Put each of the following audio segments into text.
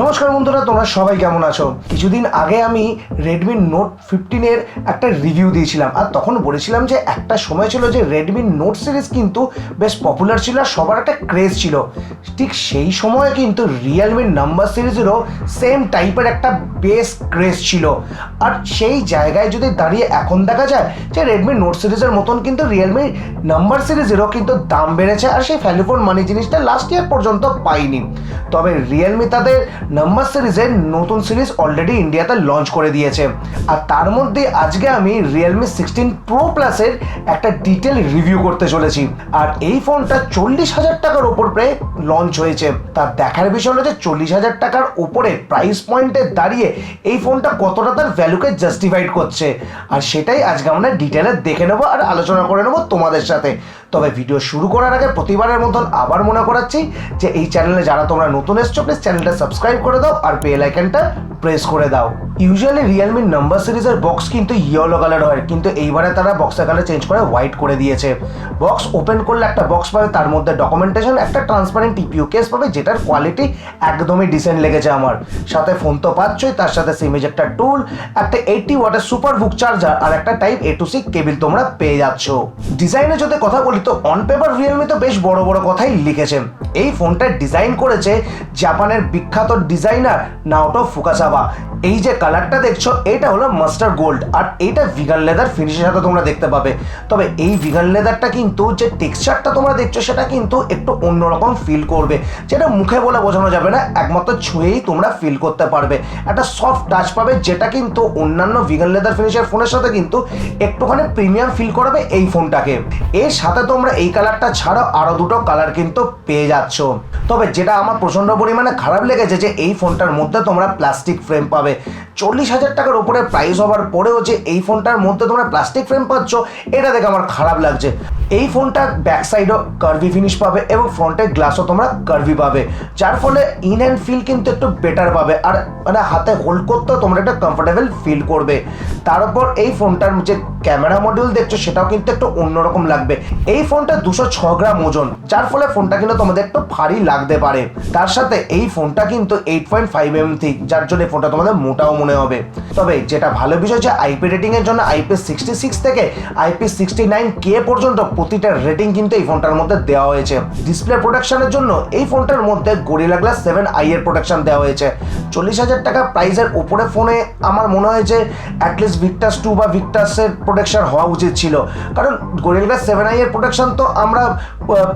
নমস্কার বন্ধুরা, তোমরা সবাই কেমন আছো? কিছুদিন আগে আমি রেডমি নোট ফিফটিনের একটা রিভিউ দিয়েছিলাম, আর তখন বলেছিলাম যে একটা সময় ছিল যে রেডমি নোট সিরিজ কিন্তু বেশ পপুলার ছিল আর সবার একটা ক্রেজ ছিল। ঠিক সেই সময়ে কিন্তু রিয়েলমির নাম্বার সিরিজেরও সেম টাইপের একটা বেস ক্রেজ ছিল। আর সেই জায়গায় যদি দাঁড়িয়ে এখন দেখা যায় যে রেডমি নোট সিরিজের মতন কিন্তু রিয়েলমি নাম্বার সিরিজেরও কিন্তু দাম বেড়েছে, আর সেই ভ্যালু ফর মানি জিনিসটা লাস্ট ইয়ার পর্যন্ত পাইনি। তবে রিয়েলমি তাদের নাম্বার সিরিজের নতুন সিরিজ অলরেডি ইন্ডিয়াতে লঞ্চ করে দিয়েছে। আর তার মধ্যে আজকে আমি রিয়েলমি সিক্সটিন প্রো প্লাসের একটা ডিটেল রিভিউ করতে চলেছি। আর এই ফোনটা চল্লিশ হাজার টাকার ওপর প্রায় লঞ্চ হয়েছে। তার দেখার বিষয় যে চল্লিশ হাজার টাকার ওপরে প্রাইস পয়েন্টে দাঁড়িয়ে এই ফোনটা কতটা তার ভ্যালুকে জাস্টিফাইড করছে। আর সেটাই আজকে আমরা ডিটেলে দেখে নেব আর আলোচনা করে নেব তোমাদের সাথে। তবে ভিডিও শুরু করার আগে প্রতিবারের মতন আবার মনে করাচ্ছি যে এই চ্যানেলে যারা তোমরা নতুন এসছো প্লিজ চ্যানেলটা সাবস্ক্রাইব করে দাও আর বেল প্রেস করে দাও। ইউজুয়ালি রিয়েলমির নাম্বার সিরিজের বক্স কিন্তু ইয়েলো কালার হয়, কিন্তু এইবারে তারা বক্সের কালার চেঞ্জ করে হোয়াইট করে দিয়েছে। বক্স ওপেন করলে একটা বক্স পাবে, তার মধ্যে ডকুমেন্টেশন একটা ট্রান্সপারেন্ট টিপিউ কেস পাবে, যেটার কোয়ালিটি একদমই ডিসেন্ট লেগেছে আমার। সাথে ফোন তো পাচ্ছই, তার সাথে সিমেজ একটা টুল একটা এইটটি ওয়াটের সুপার বুক চার্জার আর একটা type A to C cable তোমরা পেয়ে যাচ্ছ। ডিজাইনে যদি কথা বলি, তো অন পেপার রিয়েলমি তো বেশ বড় বড় কথাই লিখেছে। এই ফোনটা ডিজাইন করেছে জাপানের বিখ্যাত ডিজাইনার নাওটো ফুকাসাবা এই যে কালারটা দেখছ, এটা হলো মাস্টার গোল্ড, আর এইটা ভিগান লেদার ফিনিশের সাথে তোমরা দেখতে পাবে। তবে এই ভিগান লেদারটা কিন্তু যে টেক্সচারটা তোমরা দেখছ, সেটা কিন্তু একটু অন্যরকম ফিল করবে। যেটা মুখে বলে বোঝানো যাবে না, একমাত্র ছুঁয়েই তোমরা ফিল করতে পারবে। একটা সফট টাচ পাবে, যেটা কিন্তু অন্যান্য ভিগান লেদার ফিনিশের ফোনের সাথে কিন্তু একটুখানি প্রিমিয়াম ফিল করাবে এই ফোনটাকে এর সাথে তোমরা এই কালারটা ছাড়াও আরও দুটো কালার কিন্তু পেয়ে যাচ্ছ। তবে যেটা আমার প্রচণ্ড পরিমাণে খারাপ লেগেছে, যে এই ফোনটার মধ্যে তোমরা প্লাস্টিক ফ্রেম পাবে। চল্লিশ হাজার টাকার উপরে প্রাইস হওয়ার পরেও যে এই ফোনটার মধ্যে তোমরা প্লাস্টিক ফ্রেম পাচ্ছ, এটা দেখে আমার খারাপ লাগছে। এই ফোনটা ব্যাক সাইডও কার্ভি ফিনিশ পাবে এবং ফ্রন্টের গ্লাসও তোমরা কার্ভি পাবে। যার ফলে ইন অ্যান্ড ফিল কিন্তু একটু বেটার পাবে। আর মানে হাতে হোল্ড করতেও তোমরা একটা কমফোর্টেবল ফিল করবে। তার উপর এই ফোনটার যে ক্যামেরা মডিউল দেখছ, সেটাও কিন্তু একটু অন্যরকম লাগবে। এই ফোনটা দুশো ছ গ্রাম ওজন, যার ফলে ফোনটা কিন্তু তোমাদের একটু ভারী লাগতে পারে। তার সাথে এই ফোনটা কিন্তু eight point five M thick যার জন্য ফোনটা তোমাদের মোটাও মনে হবে। তবে যেটা ভালো বিষয় যে আইপি রেটিং এর জন্য আইপি সিক্সটি সিক্স থেকে আইপি সিক্সটি নাইন কে পর্যন্ত প্রতিটা রেটিং কিন্তু এই ফোনটার মধ্যে দেওয়া হয়েছে। ডিসপ্লে প্রোটেকশনের জন্য এই ফোনটার মধ্যে গরিলা গ্লাস সেভেন আই এর প্রোটেকশন দেওয়া হয়েছে। চল্লিশ হাজার টাকা প্রাইসের উপরে ফোনে আমার মনে হয় যে অ্যাটলিস্ট ভিক্টাস টু বা ভিক্টাসের প্রোটেকশন হওয়া উচিত ছিল। কারণ গরিলা গ্লাস সেভেন আই এর প্রোটেকশন তো আমরা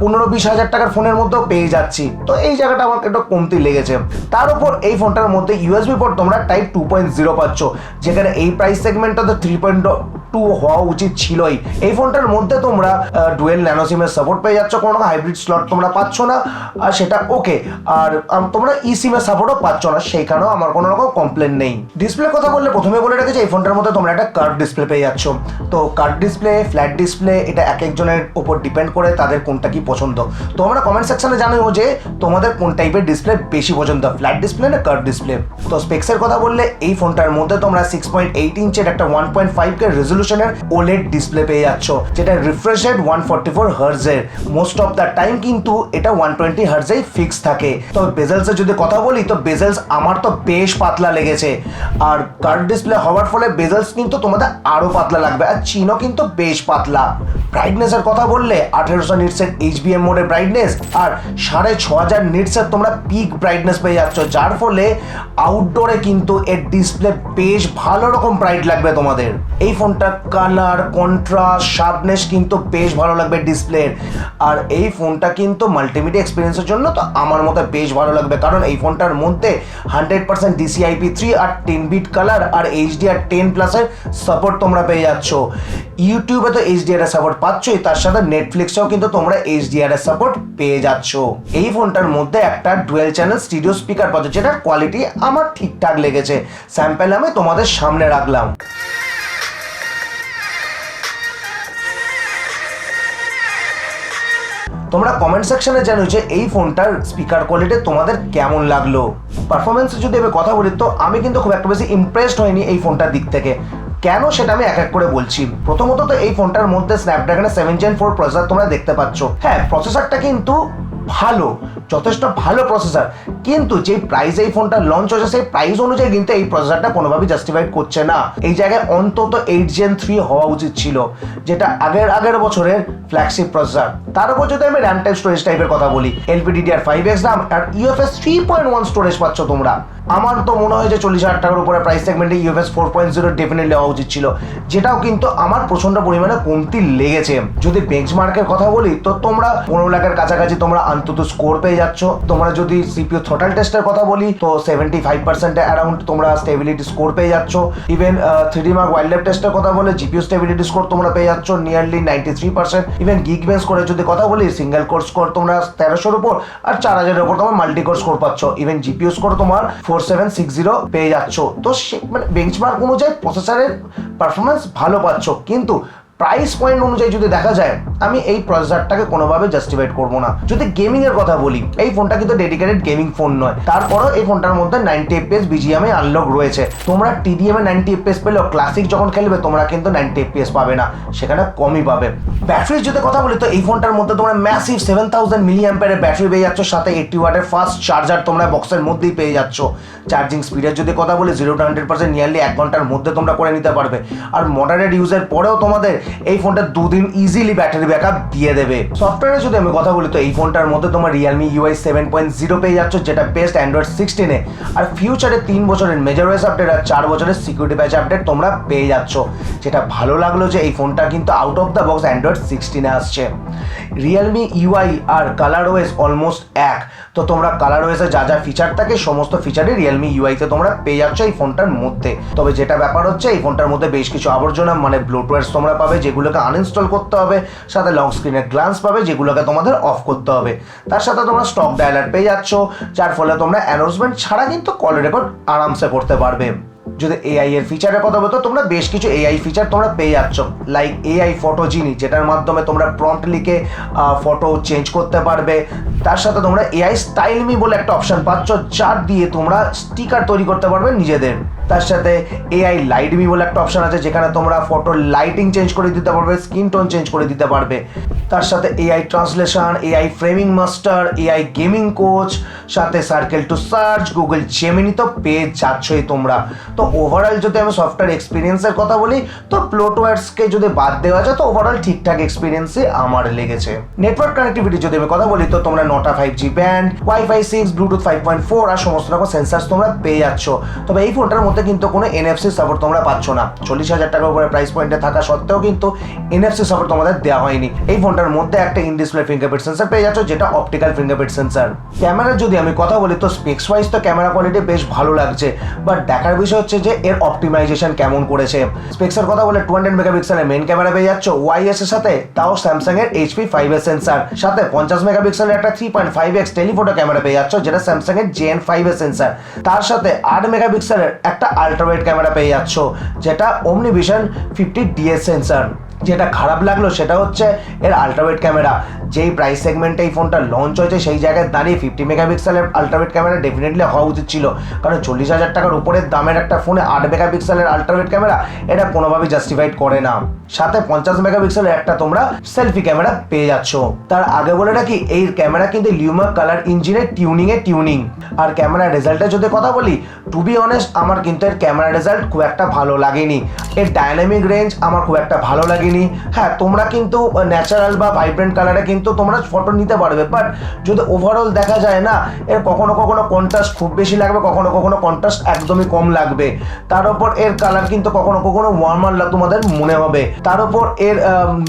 পনেরো বিশ হাজার টাকার ফোনের মধ্যেও পেয়ে যাচ্ছি। তো এই জায়গাটা আমার একটু কমতি লেগেছে। তার উপর এই ফোনটার মধ্যে ইউএসবি পোর্ট তোমরা টাইপ টু পয়েন্ট জিরো পাচ্ছ। যেখানে এই প্রাইস সেগমেন্টটা তো থ্রি পয়েন্ট টু হওয়া উচিত ছিলই। এই ফোনটার মধ্যে তোমরা ডুয়েল ন্যানো সিমের সাপোর্ট পেয়ে যাচ্ছ। কোনো হাইব্রিড স্লট তোমরা পাচ্ছ না, আর সেটা ওকে আর তোমরা ই সিমের সাপোর্টও পাচ্ছ না, সেইখানেও আমার কোনো রকম কমপ্লেন নেই। ডিসপ্লে কথা বললে প্রথমে বলে রেখেছি, এই ফোনটার মধ্যে তোমরা একটা কার্ভ ডিসপ্লে পেয়ে যাচ্ছ। তো কার্ভ ডিসপ্লে ফ্ল্যাট ডিসপ্লে এটা এক একজনের উপর ডিপেন্ড করে তাদের কোনটা কি পছন্দ। তো আমরা কমেন্ট সেকশনে জানাব যে তোমাদের কোন টাইপের ডিসপ্লে বেশি পছন্দ ফ্ল্যাট ডিসপ্লে না কার্ভ ডিসপ্লে তো স্পেক্সের কথা বললে, এই ফোনটার মধ্যে তোমরা সিক্স পয়েন্ট এইট ইঞ্চের একটা ওয়ান পয়েন্ট ফাইভ কে রেজলিউশনের ওলেড ডিসপ্লে পেয়ে যাচ্ছ। যেটা refresh rate one forty four হার্জের most of the time কিন্তু এটা ওয়ান টোয়েন্টি হার্জেই ফিক্স থাকে। তো বেজেলসের যদি কথা বলি, তো বেজেলস আমার তো বেশ পাতলা লেগেছে। আর কার্ভ ডিসপ্লে হওয়ার ফলে বেজেলস কিন্তু তোমাদের আরও পাতলা লাগবে। আর চিনও কিন্তু বেশ পাতলা। ব্রাইটনেসের কথা বললে, আঠেরোশো নিটসের এইচবিএম মোডের ব্রাইটনেস আর সাড়ে ছ হাজার নিটসের তোমরা পিক ব্রাইটনেস পেয়ে যাচ্ছ। যার ফলে আউটডোরে কিন্তু এর ডিসপ্লে বেশ ভালো রকম ব্রাইট লাগবে তোমাদের। এই ফোনটার কালার কন্ট্রাস্ট শার্পনেস কিন্তু বেশ ভালো লাগবে ডিসপ্লের আর এই ফোনটা কিন্তু মাল্টিমিডিয়া এক্সপিরিয়েন্সের জন্য তো আমার মতে বেশ ভালো লাগবে। কারণ এই ফোনটার মধ্যে হান্ড্রেড পার্সেন্ট ডিসিআইপি থ্রি আর টেন বিট কালার আর এইচডিআর টেন প্লাসের সাপোর্ট তোমরা পেয়ে যাচ্ছ। ইউটিউবে তো এইচডিআর এর সাপোর্ট পাচ্ছই, তার সাথে নেটফ্লিক্সেও কিন্তু তোমরা এইচডিআর এর সাপোর্ট পেয়ে যাচ্ছ। এই ফোনটার মধ্যে একটা ডুয়েল চ্যানেল স্টিডিও স্পিকার পাচ্ছ, যেটার কোয়ালিটি আমার ঠিকঠাক লেগেছে। স্যাম্পেল আমি তোমাদের সামনে রাখলাম। তোমরা কমেন্ট সেকশনে যে এই ফোনটার স্পিকার কোয়ালিটি তোমাদের কেমন লাগল। পারফরমেন্স যদি আমি কথা বলি, তো আমি কিন্তু খুব একটা বেশি ইমপ্রেসড হইনি এই ফোনটার দিক থেকে। কেন সেটা আমি এক এক করে বলছি। প্রথমত তো এই ফোনটার মধ্যে স্ন্যাপড্রাগনের সেভেন জেন ফোর প্রসেসার তোমরা দেখতে পাচ্ছ। হ্যাঁ প্রসেসরটা কিন্তু ভালো, যথেষ্ট ভালো প্রসেসর কিন্তু যে প্রাইসে এই ফোনটা লঞ্চ হয়েছে, সেই প্রাইস অনুযায়ী কিন্তু এই প্রসেসরটা কোনোভাবেই জাস্টিফাইড করছে না। এই জায়গায় অন্তত এইট জেন থ্রি হওয়া উচিত ছিল, যেটা আগের আগের বছরের ফ্ল্যাগশিপ প্রসেসর তার উপর যদি আমি র্যাম টাইপ স্টোরেজ টাইপের কথা বলি এলপিডিডিআর ফাইভ এক্স র্যাম আর UFS three point one storage পাচ্ছ তোমরা। আমার তো মনে হয় যে চল্লিশ হাজার টাকার উপরে প্রাইস সেগমেন্টে UFS four point zero definitely হওয়া উচিত ছিল, যেটাও কিন্তু আমার প্রচণ্ড পরিমাণে কমতি লেগেছে। যদি বেঞ্চমার্কের কথা বলি, তো তোমরা পনেরো লাখের কাছাকাছি তোমরা অন্তত স্কোর পেয়ে যাচ্ছ। তোমরা যদি সিপিইউ থোটাল টেস্টের কথা বলি, তো সেভেন্টি ফাইভ পার্সেন্ট অ্যারাউন্ড তোমরা স্টেবিলিটি স্কোর পেয়ে যাচ্ছ। Even three mark wild life টেস্টের কথা বলে জিপিও স্টেবিলিটি স্কোর তোমরা পেয়ে যাচ্ছ nearly ninety three percent even Geekbench করে যদি কথা বলি সিঙ্গেল কোর স্কোর তোমরা তেরোশোর উপর আর চার হাজারের উপর তোমার মাল্টি কোর স্কোর পাচ্ছ ইভেন জিপিও স্কোর তোমার ফোর সেভেন সিক্স জিরো পেয়ে যাচ্ছ। তো সে মানে বেঞ্চমার্ক অনুযায়ী প্রসেসরের পারফরমেন্স ভালো পাচ্ছ। কিন্তু প্রাইস পয়েন্ট অনুযায়ী যদি দেখা যায়, আমি এই প্রসেসরটাকে কোনোভাবে জাস্টিফাইড করব না। যদি গেমিং এর কথা বলি, এই ফোনটা কিন্তু ডেডিকেটেড গেমিং ফোন নয়। তারপরও এই ফোনটার মধ্যে নাইনটি এফপিএস বিজিএমএ আনলক রয়েছে। তোমরা টিডিএমে নাইনটি এফপিএস পেলেও ক্লাসিক যখন খেলবে, তোমরা কিন্তু নাইনটি এফপিএস পাবে না। সেখানে কমই পাবে। ব্যাটারির যদি কথা বলি, তো এই ফোনটার মধ্যে তোমরা ম্যাসিভ সেভেন থাউজেন্ড মিলি অ্যাম্পারের ব্যাটারি পেয়ে যাচ্ছ। সাথে এইটটি ওয়াটের ফাস্ট চার্জার তোমরা বক্সের মধ্যেই পেয়ে যাচ্ছ। চার্জিং স্পিডের যদি কথা বলি zero to hundred percent nearly এক ঘণ্টার মধ্যে তোমরা করে নিতে পারবে। আর মডারেট ইউজের পরেও তোমাদের এই ফোনটা দুদিন ইজিলি ব্যাটারি ব্যাকআপ দিয়ে দেবে। সফটওয়্যারে যদি আমি কথা বলি, তো এই ফোনটার মধ্যে তোমার Realme UI seven point zero পেয়ে যাচ্ছ, যেটা বেস্ট অ্যান্ড্রয়েড সিক্সটিনে আর ফিউচারে তিন বছরের মেজর ওয়েস আপডেট আর চার বছরের সিকিউরিটি প্যাচ আপডেট তোমরা পেয়ে যাচ্ছ। যেটা ভালো লাগল যে এই ফোনটা কিন্তু out of the box Android সিক্সটিনে আসছে। রিয়েলমি ইউআই আর কালার ওয়েস অলমোস্ট এক। তো তোমরা কালার ওয়েসে যা যা ফিচার থাকে, সমস্ত ফিচারই রিয়েলমি ইউআইতে তোমরা পেয়ে যাচ্ছ এই ফোনটার মধ্যে। তবে যেটা ব্যাপার হচ্ছে, এই ফোনটার মধ্যে বেশ কিছু আবর্জনা মানে ব্লুটুয়ার্স তোমরা পাবে, যেগুলোকে আনইনস্টল করতে হবে, সাথে লং স্ক্রিনের গ্লান্স পাবে, যেগুলোকে তোমাদের অফ করতে হবে। তার সাথে তোমরা স্টক ডায়ালার পেয়ে যাচ্ছ, যার ফলে তোমরা অ্যানাউন্সমেন্ট ছাড়া কিন্তু কল রেকর্ড আরামসে করতে পারবে। যদি এআই এর ফিচারের কথা বলতো, তোমরা বেশ কিছু এআই ফিচার তোমরা পেয়ে যাচ্ছ। লাইক এআই ফটো জিনি যেটার মাধ্যমে তোমরা প্রম্পট লিখে ফটো চেঞ্জ করতে পারবে। তার সাথে তোমরা এআই স্টাইল মি বলে একটা অপশন পাচ্ছ, যার দিয়ে তোমরা স্টিকার তৈরি করতে পারবে নিজেদের। তার সাথে এআই লাইট মি বলে একটা অপশন আছে, যেখানে তোমরা ফটোর লাইটিং চেঞ্জ করে দিতে পারবে স্কিন টোন চেঞ্জ করে দিতে পারবে। তার সাথে AI translation AI framing master AI gaming coach সাথে circle to search Google Gemini তো পেয়ে যাচ্ছই তোমরা। তো ওভারঅল যদি আমি সফটওয়্যার এক্সপিরিয়েন্সের কথা বলি, তো প্লোটওয়ার্সকে যদি বাদ দেওয়া যায়, তো ওভারঅল ঠিকঠাক এক্সপিরিয়েন্সই আমার লেগেছে। নেটওয়ার্ক কানেক্টিভিটি যদি আমি কথা বলি, তো তোমরা নটা five G band WiFi six Bluetooth five point four আর সমস্ত রকম সেন্সার্স তোমরা পেয়ে যাচ্ছ। তবে এই ফোনটার মধ্যে কিন্তু কোনো এনএফসি সাপোর্ট তোমরা পাচ্ছ না। চল্লিশ হাজার টাকার উপরে প্রাইস পয়েন্টে থাকা সত্ত্বেও কিন্তু এনএফসি সাপোর্ট তোমাদের দেওয়া হয়নি। এই ফোনটার মধ্যে একটা ইন ডিসপ্লে ফিঙ্গারপ্রিন্ট সেন্সার পেয়ে যাচ্ছ, যেটা অপটিক্যাল ফিঙ্গারপ্রিন্ট সেন্সার ক্যামেরা যদি আমি কথা বলি, তো স্পেক্স ওয়াইজ তো ক্যামেরা কোয়ালিটি বেশ ভালো লাগছে। বাট দেখার বিষয় হচ্ছে যে এর অপটিমাইজেশন কেমন করেছে। স্পেক্সের কথা বলে টু হান্ড্রেড মেগাপিক্সেলের মেন ক্যামেরা পেয়ে যাচ্ছ ওয়াইএস এর সাথে, তাও স্যামসাং এর এইচপি ফাইভ এর সেন্সার সাথে পঞ্চাশ মেগাপিক্সেলের একটা three point five X telephoto camera পেয়ে যাচ্ছ, যেটা স্যামসাং এর জেএন ফাইভ এর সেন্সার তার সাথে আট মেগাপিক্সেলের একটা আল্ট্রাওয়েড ক্যামেরা পেয়ে যাচ্ছ, যেটা অমনি ভিশন ফিফটি ডিএস সেন্সার যেটা খারাপ লাগল সেটা হচ্ছে এর আল্ট্রাওয়েড ক্যামেরা যেই প্রাইস সেগমেন্টে এই ফোনটা লঞ্চ হয়েছে, সেই জায়গায় দাঁড়িয়ে ফিফটি মেগাপিক্সেলের আল্ট্রাওয়েড ক্যামেরা ডেফিনেটলি হওয়া উচিত ছিল। কারণ চল্লিশ হাজার টাকার উপরের দামের একটা ফোনে আট মেগাপিক্সেলের আল্ট্রাওয়েড ক্যামেরা এটা কোনোভাবেই জাস্টিফাইড করে না। সাথে পঞ্চাশ মেগাপিক্সেলের একটা তোমরা সেলফি ক্যামেরা পেয়ে যাচ্ছ। তার আগে বলে রাখি, এই ক্যামেরা কিন্তু লিউমা কালার ইঞ্জিনের টিউনিংয়ে টিউনিং আর ক্যামেরা রেজাল্টের যদি কথা বলি টু বি অনেস্ট আমার কিন্তু এর ক্যামেরা রেজাল্ট খুব একটা ভালো লাগেনি। এর ডাইনামিক রেঞ্জ আমার খুব একটা ভালো লাগেনি। হ্যাঁ তোমরা কিন্তু ন্যাচারাল বা ভাইব্রেন্ট কালারে কিন্তু তোমরা ফটো নিতে পারবে বাট যদি ওভারঅল দেখা যায় না, এর কখনো কখনো কন্ট্রাস্ট খুব বেশি লাগবে, কখনো কখনো কন্ট্রাস্ট একদমই কম লাগবে। তার উপর এর কালার কিন্তু কখনো কখনো ওয়ার্মার তোমাদের মনে হবে। তার উপর এর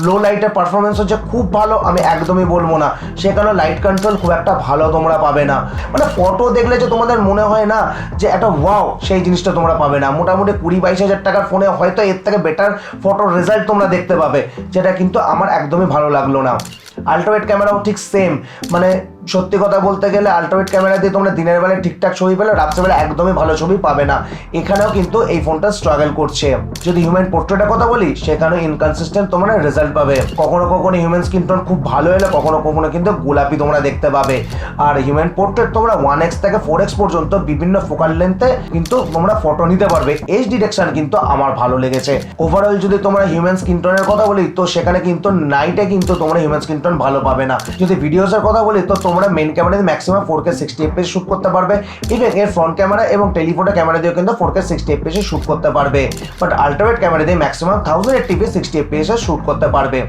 লো লাইটের পারফরমেন্স হচ্ছে খুব ভালো, আমি একদমই বলব না। সে কারণে লাইট কন্ট্রোল খুব একটা ভালো তোমরা পাবে না। মানে ফটো দেখলে যে তোমাদের মনে হয় না যে একটা ওয়াও সেই জিনিসটা তোমরা পাবে না। মোটামুটি কুড়ি বাইশ হাজার টাকার ফোনে হয়তো এর থেকে বেটার ফটো রেজাল্ট তোমরা দেখতে পাবে, যেটা কিন্তু আমার একদমই ভালো লাগল না। আল্ট্রাওয়েট ক্যামেরাও ঠিক সেম মানে সত্যি কথা বলতে গেলে আল্ট্রাওয়েট ক্যামেরা দিয়ে তোমরা দিনের বেলায় ঠিকঠাক ছবি পেলে রাত্রেবেলা একদমই ভালো ছবি পাবে না। এখানেও কিন্তু এই ফোনটা স্ট্রাগল করছে। যদি হিউম্যান পোর্ট্রেটের কথা বলি, সেখানেও ইনকনসিস্টেন্ট তোমরা রেজাল্ট পাবে। কখনো কখনো হিউম্যান স্কিন টোন খুব ভালো এলে কখনো কখনো কিন্তু গোলাপি তোমরা দেখতে পাবে। আর হিউম্যান পোর্ট্রেট তোমরা ওয়ান এক্স থেকে ফোর এক্স পর্যন্ত বিভিন্ন ফোকাল লেন্থে কিন্তু তোমরা ফটো নিতে পারবে। এইচ ডিরেকশন কিন্তু আমার ভালো লেগেছে। ওভারঅল যদি তোমরা হিউম্যান স্কিন টোনের কথা বলি, তো সেখানে কিন্তু নাইটে কিন্তু তোমরা হিউম্যান স্কিন টোন ভালো পাবে না। যদি ভিডিওসের কথা বলি, তো তোমরা মেন ক্যামেরা দিয়ে maximum four K sixty FPS shoot করতে পারবে। ইভেন এর ফ্রন্ট ক্যামেরা এবং টেলিফোটো ক্যামেরা দিয়েও কিন্তু four K sixty FPS shoot করতে পারবে। বাট আল্ট্রাওয়েট ক্যামেরা দিয়ে maximum thousand eighty P sixty FPS shoot করতে পারবে।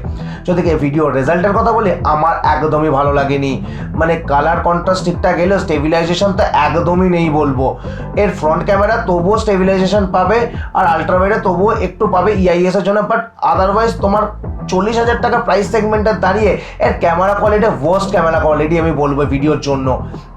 যদি ভিডিও রেজাল্টের কথা বলি, আমার একদমই ভালো লাগেনি। মানে কালার কন্ট্রাস্ট ঠিকঠাক এলো স্টেবিলাইজেশন তো একদমই নেই বলব। এর ফ্রন্ট ক্যামেরা তবুও স্টেবিলাইজেশন পাবে, আর আল্ট্রাওয়েটে তবুও একটু পাবে ইআইএস এর জন্য। বাট আদারওয়াইজ তোমার চল্লিশ হাজার টাকা প্রাইস সেগমেন্টে দাঁড়িয়ে এর camera quality worst camera quality আমি বলব ভিডিওর জন্য।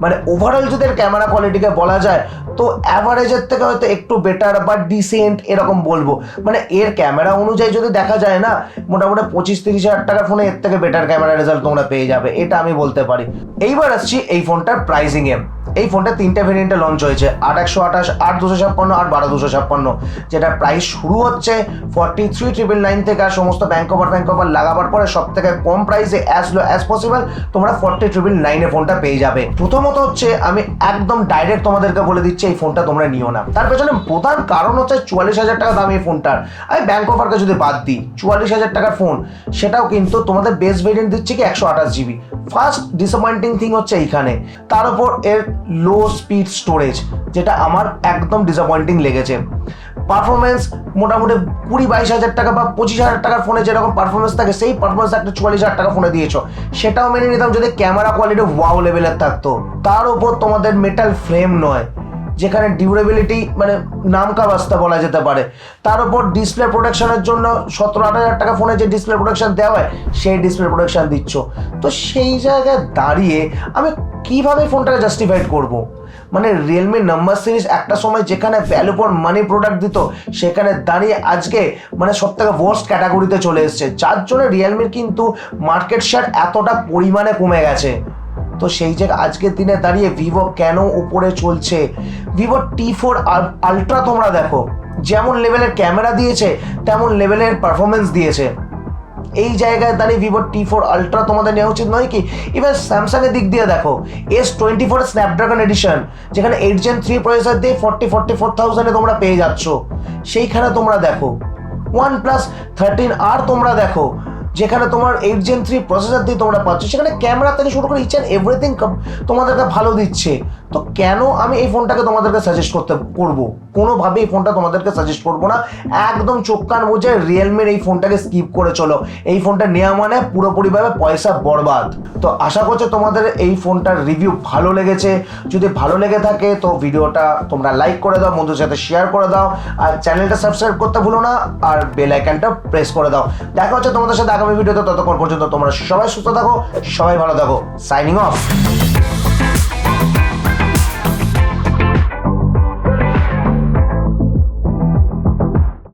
মানে ওভারঅল যদি এর ক্যামেরা কোয়ালিটিকে বলা যায়, তো অ্যাভারেজের থেকে হয়তো একটু বেটার বা ডিসেন্ট এরকম বলব। মানে এর ক্যামেরা অনুযায়ী যদি দেখা যায় না, মোটামুটি পঁচিশ তিরিশ হাজার টাকার ফোনে এর থেকে বেটার ক্যামেরা রেজাল্ট তোমরা পেয়ে যাবে, এটা আমি বলতে পারি। এইবার আসছি এই ফোনটার প্রাইসিংয়ে এই ফোনটা তিনটে ভেরিয়েন্টে লঞ্চ হয়েছে। আট একশো আঠাশ, আট দুশো ছাপ্পান্ন আর বারো দুশো ছাপ্পান্ন। যেটা প্রাইস শুরু হচ্ছে ফর্টি থ্রি ট্রিপল নাইন থেকে আর সমস্ত ব্যাঙ্ক ওভার ব্যাঙ্ক ওভার লাগাবার পরে সব থেকে কম প্রাইসে অ্যাজ লো অ্যাজ পসিবল তোমরা ফর্টি ট্রিপল নাইনে ফোনটা পেয়ে যাবে। প্রথমত হচ্ছে আমি একদম ডাইরেক্ট তোমাদেরকে বলে দিচ্ছি এই ফোনটা তোমরা নিও না। তার পেছনে প্রধান কারণ হচ্ছে চুয়াল্লিশ হাজার টাকা দাম এই ফোনটার। আমি ব্যাঙ্ক অফারকে যদি বাদ দিই, চুয়াল্লিশ হাজার টাকার ফোন সেটাও কিন্তু তোমাদের বেস্ট ভেরিয়েন্ট দিচ্ছে কি একশো আঠাশ জিবি ফার্স্ট ডিসঅ্যাপয়েন্টিং থিং হচ্ছে এইখানে। তার উপর এর লো স্পিড স্টোরেজ যেটা আমার একদম ডিসঅ্যাপয়েন্টিং লেগেছে। পারফরমেন্স মোটামুটি কুড়ি বাইশ হাজার টাকা বা পঁচিশ হাজার টাকার ফোনে যেরকম পারফরমেন্স থাকে, সেই পারফরমেন্স একটা চুয়াল্লিশ হাজার টাকা ফোনে দিয়েছ। সেটাও মেনে নিতাম যদি ক্যামেরা কোয়ালিটি ওয়াও লেভেলের থাকতো। তার উপর তোমাদের মেটাল ফ্রেম নয়। যেখানে ডিউরেবিলিটি মানে নামকা বাস্তা বলা যেতে পারে। তার উপর ডিসপ্লে প্রোটেকশনের জন্য সতেরো আট হাজার টাকা ফোনে যে ডিসপ্লে প্রোটেকশন দেওয়া হয়, সেই ডিসপ্লে প্রোটেকশন দিচ্ছ। তো সেই জায়গায় দাঁড়িয়ে আমি কীভাবে ফোনটাকে জাস্টিফাইড করব? মানে রিয়েলমি নাম্বার সিরিজ একটা সময় যেখানে ভ্যালু ফর মানি প্রোডাক্ট দিত, সেখানে দাঁড়িয়ে আজকে মানে সব থেকে ওয়ার্স্ট ক্যাটাগরিতে চলে এসছে। যার জন্য রিয়েলমির কিন্তু মার্কেট শেয়ার এতটা পরিমাণে কমে গেছে। তো সেই জায়গায় আজকের দিনে দাঁড়িয়ে ভিভো কেন উপরে চলছে? ভিভো টি ফোর আলট্রা তোমরা দেখো, যেমন লেভেলের ক্যামেরা দিয়েছে, তেমন লেভেলের পারফরমেন্স দিয়েছে। এই জায়গায় দাঁড়িয়ে ভিভো টি ফোর আলট্রা তোমাদের নেওয়া উচিত নয় কি? ইভেন স্যামসাংয়ের দিক দিয়ে দেখো, S twenty four Snapdragon edition যেখানে এইট জেন থ্রি প্রসেসর দিয়ে ফর্টি ফর্টি ফোর থাউজেন্ডে তোমরা পেয়ে যাচ্ছ। সেইখানে তোমরা দেখো ওয়ান প্লাস থার্টিন আর তোমরা দেখো যেখানে তোমার এইট জেন থ্রি প্রসেসার দিয়ে তোমরা পাচ্ছ। সেখানে ক্যামেরা থেকে শুরু করে ইচ এভরিথিং তোমাদেরকে ভালো দিচ্ছে। তো কেন আমি এই ফোনটাকে তোমাদেরকে সাজেস্ট করতে করব? কোনোভাবে এই ফোনটা তোমাদেরকে সাজেস্ট করব না। একদম চোখ কান বুঝে রিয়েলমির এই ফোনটাকে স্কিপ করে চলো। এই ফোনটা নেওয়া মানে পুরোপুরিভাবে পয়সা বরবাদ। তো আশা করছি তোমাদের এই ফোনটার রিভিউ ভালো লেগেছে। যদি ভালো লেগে থাকে তো ভিডিওটা তোমরা লাইক করে দাও বন্ধুর সাথে শেয়ার করে দাও। আর চ্যানেলটা সাবস্ক্রাইব করতে ভুলো না, আর বেল আইকনটা প্রেস করে দাও। দেখা হচ্ছে তোমাদের সাথে আগামী ভিডিওতে ততক্ষণ পর্যন্ত তোমরা সবাই সুস্থ থাকো, সবাই ভালো থাকো। Signing off